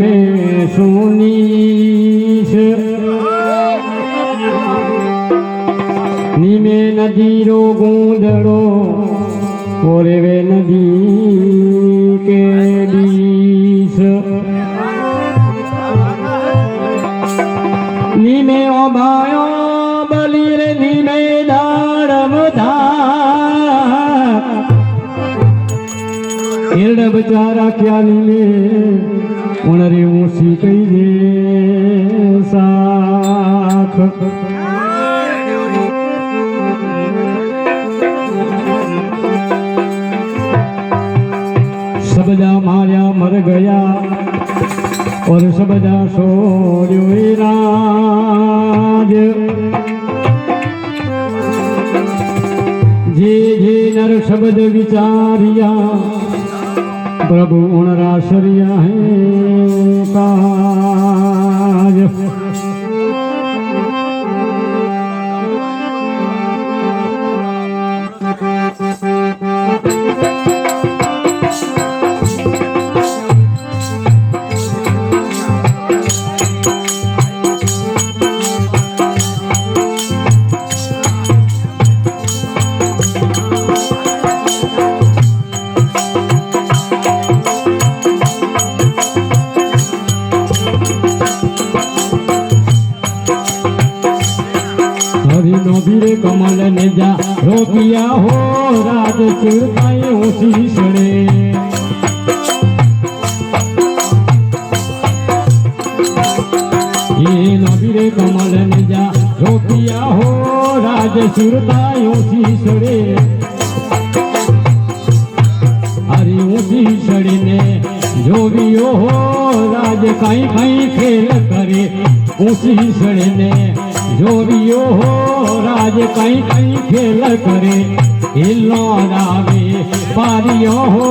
મેં સુની છે નીમે નદીરો ગુંદડો કોરેવે નદી કેડીશ. નીમે ઓબાયો બલી રે નિમે દાડમ ધા એરડ બચારા ક્યાં નીમે ઉણરે ઓછી કહી દે સાખ. સબજા માર્યા મર ગયા, ઓર સબજા છોડ્યો રાજ જે જે નર શબ્દ વિચાર્યા પ્રભુ ઉણરા સરિયા હે કાજ. રોપિયા હો રાજ ચૂડતાએ ઓછી સડે એ નોભીરે કમલ ને જા રોપિયા હો રાજ ચૂડતાએ ઓછી સડે હરી ઊંચી સડીને જોવિયો હો રાજ કઈ કઈ ખેલ કરે ઊંચી સડીને જોવિયો હો રાજ કઈ કઈ ખેલ કરે? હિલો રાવે પારિયો હો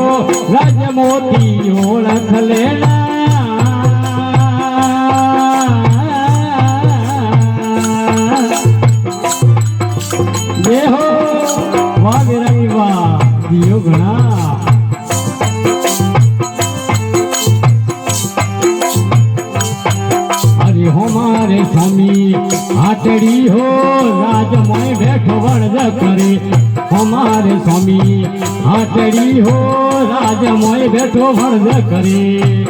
રાજ મોતી ઓળખ લેના. દેહો વાગ રંગ વા દિયો મારે સ્વામી, હાટડી હો, રાજમય બેઠો વણજ કરે. અમારે મારે સ્વામી, હાટડી હો, રાજમય બેઠો વણજ કરે.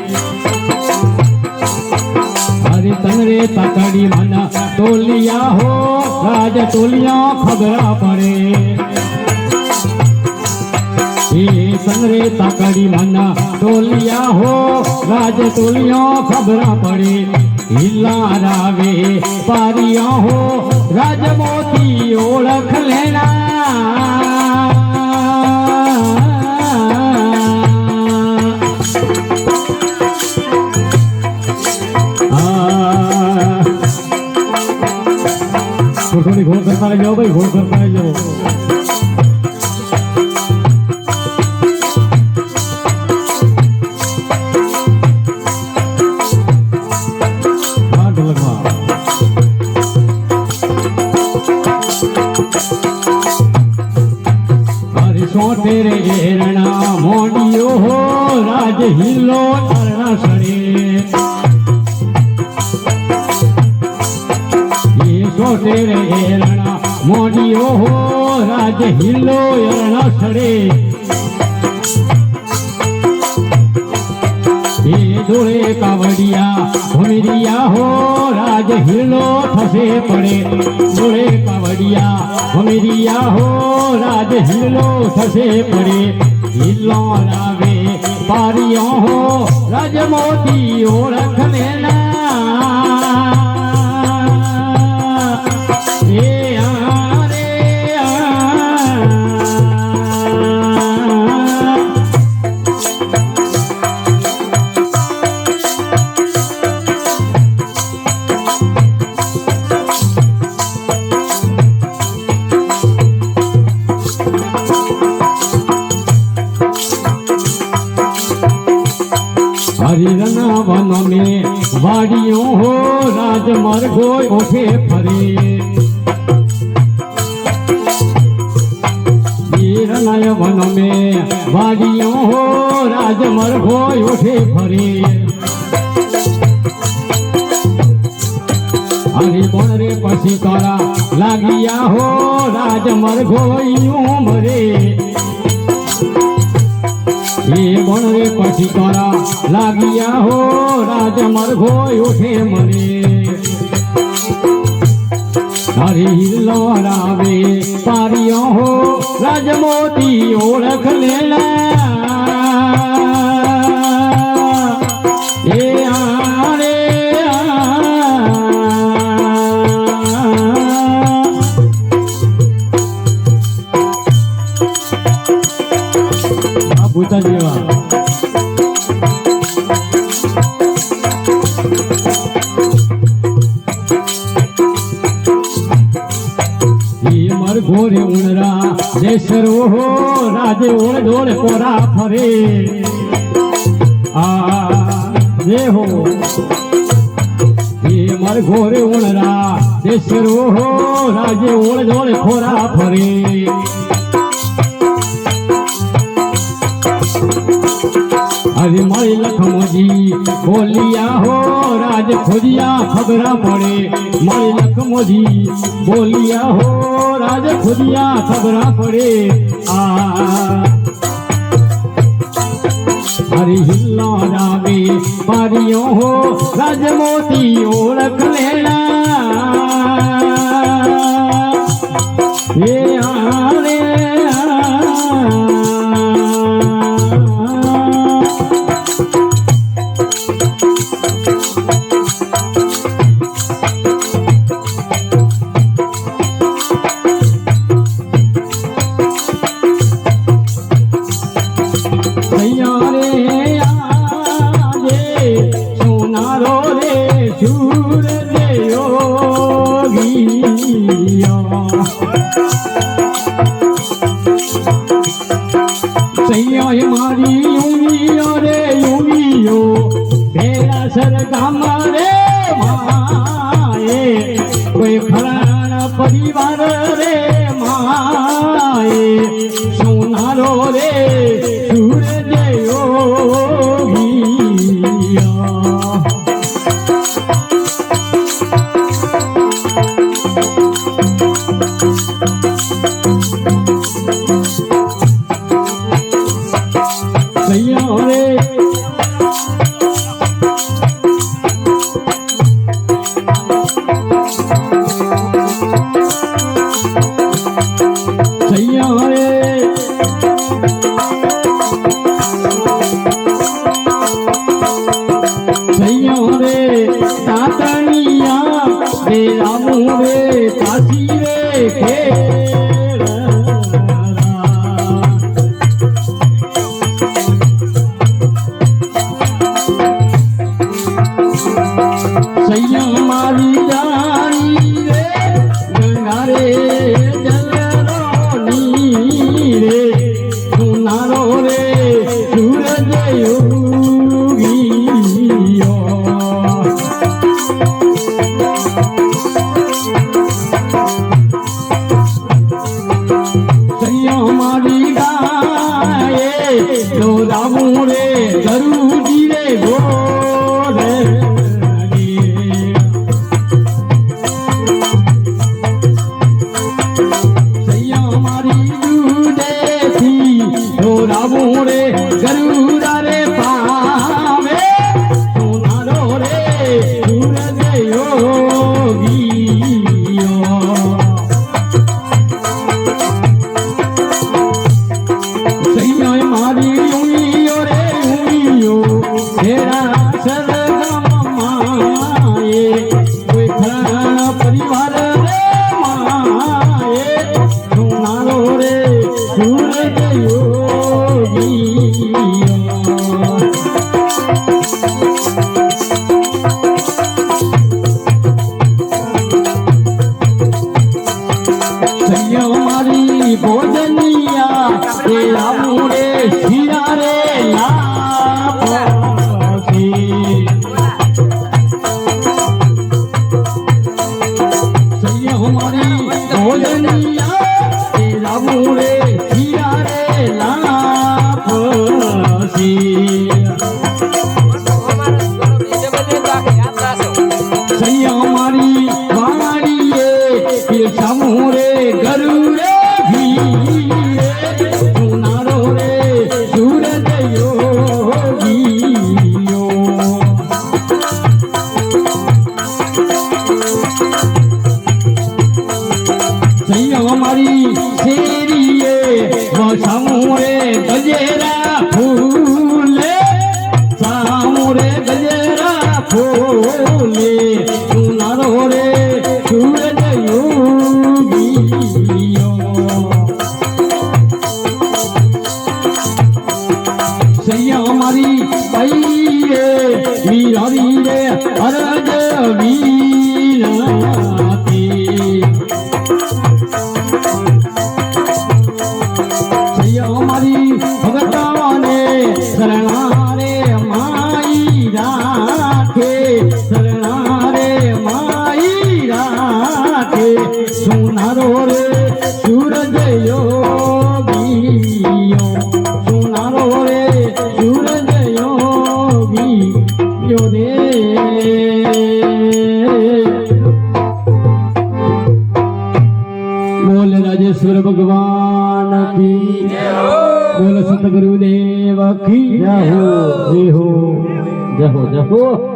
અરે તનરે તકડી મન ટોલિયા હો, રાજ ટોલિયા ખબરા પડે. એ તનરે તકડી મન ટોલિયા હો, રાજ ટોલિયા ખબરા પડે. હિલ્લા રાવે પારિયા હો રાજમોતી ઓળખ લેના ઘોડ કરતા જાઓ ભાઈ ઘોડ કરતા જાઓ સોટેર એરણા મોડિયો હો રાજ હિલ્લો દોડે કાવડિયા ભમરિયા હો, રાજ હિલ્લો થશે પડે. જોડે કાવડિયા ભમરિયા હો, રાજ હિલ્લો થશે પડે. હિલ્લો રાવે પારિયો હો, રાજ મોતી ઓળખ લેના હરિરના વન મે વાડીઓ હો, રાજમાર્ગો ઓઠે ફરે. હિરનય વન મે વાડીઓ હો, રાજમાર્ગો ઓઠે ફરે. હરી કોણ રે પછી તારા લાગ્યા હો, રાજમાર્ગો મરે. કોણ રે પછી તારા લાગ્યા હો, રાજ મરઘોયું ઉઠે મને. હરી લોરાવે પારિયો હો રાજમોતી ઓળખ લેલા ઘોરે ઉણરા દેશર ઓહો રાજે ઓળ દોડ કોરા ફરે. આ જે હો. ઈ મર ઘોરે ઉણરા જેસર ઓહો રાજે ઓળ દોડ કોરા ફરે. ખબરા પડે મળી લખમોજી બોલિયા હો રાજ ખુદિયા ખબરા પડે આ. મારી હિલ્લો રાવે પારિયો હો રાજ મોતી ઓળખ લેણા એ આ સરગામ રે. મારી જાણી રે ગંગા રે ガルレビー。બોલ